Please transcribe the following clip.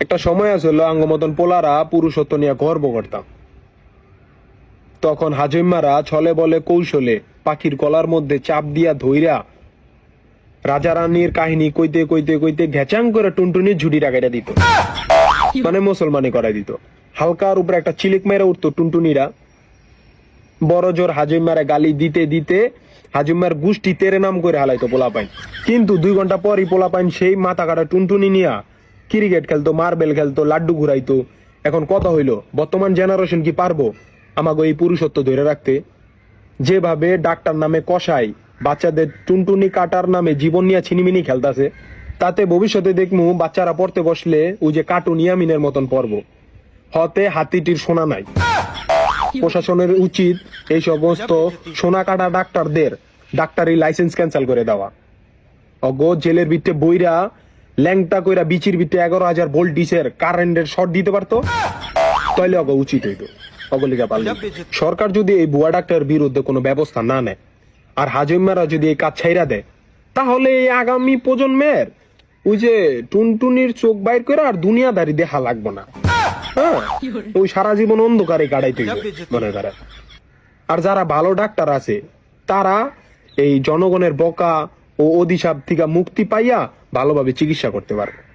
একটা সময় আসলো আঙ্গ মতন পোলারা পুরুষত্ব নিয়ে গর্ব করতাম। তখন হাজম্মারা ছলে বলে কৌশলে পাখির গলার মধ্যে চাপ দিয়া ধইরা রাজা রানীর কাহিনী কইতে কইতে কইতে ঘেচাং করে টুনটুনি ঝুড়ি রাগাইটা দিত। মানে মুসলমানি করাই দিত। হালকার উপরে একটা চিলিক মেরে উঠতো টুনটুনিরা। বড় জোর হাজিমারে গালি দিতে দিতে হাজিমার গুষ্টি তেরে নাম করে হালাইতো পোলাপাইন। কিন্তু দুই ঘণ্টা পরই পোলাপাইন সেই মাথা কাটা টুনটুনি নিয়া ক্রিকেট খেলতো, মার্বেল খেলতো, লাড্ডু ঘুরাইতো। এখন কথা হইল, বর্তমান জেনারেশন কি পারব? আমাকে এই পুরুষত্ব ধরে রাখতে। যেভাবে ডাক্তার নামে কষাই, বাচ্চাদের টুনটুনি কাটার নামে জীবন নিয়ে ছিনিমিনি খেলতাছে, তাতে ভবিষ্যতে দেখমু বাচ্চারা পড়তে বসলে ওই যে কার্টুন ইয়ামিনের মতন পর্ব হতে হাতিটির শোনা নাই। প্রশাসনের উচিত এই সমস্ত সোনা কাটা ডাক্তারদের ডাক্তারি লাইসেন্স ক্যান্সেল করে দেওয়া। অগ জেলের ভিতরে বইরা ল্যাংটা কইরা বিচির ভিতরে এগারো হাজার ভোল্টিসের কারেন্টের শর্ট দিতে পারতো? তাইলে অগ উচিত হইতো। অগলিকা সরকার যদি এই বুয়া ডাক্তারের বিরুদ্ধে কোনো ব্যবস্থা না নেয়, আর হাজম্মারা যদি এই কাজ ছাইরা দেয়, তাহলে এই আগামী প্রজন্মের ওই যে টুনটুনির চোখ বাইর করে আর দুনিয়াদারি দেখা লাগবো না। হ্যাঁ? ওই সারা জীবন অন্ধকারে কাটাইতে মনে করে। আর যারা ভালো ডাক্তার আছে, তারা এই জনগণের বকা ও অধিশাপ থেকে মুক্তি পাইয়া ভালোভাবে চিকিৎসা করতে পারবে।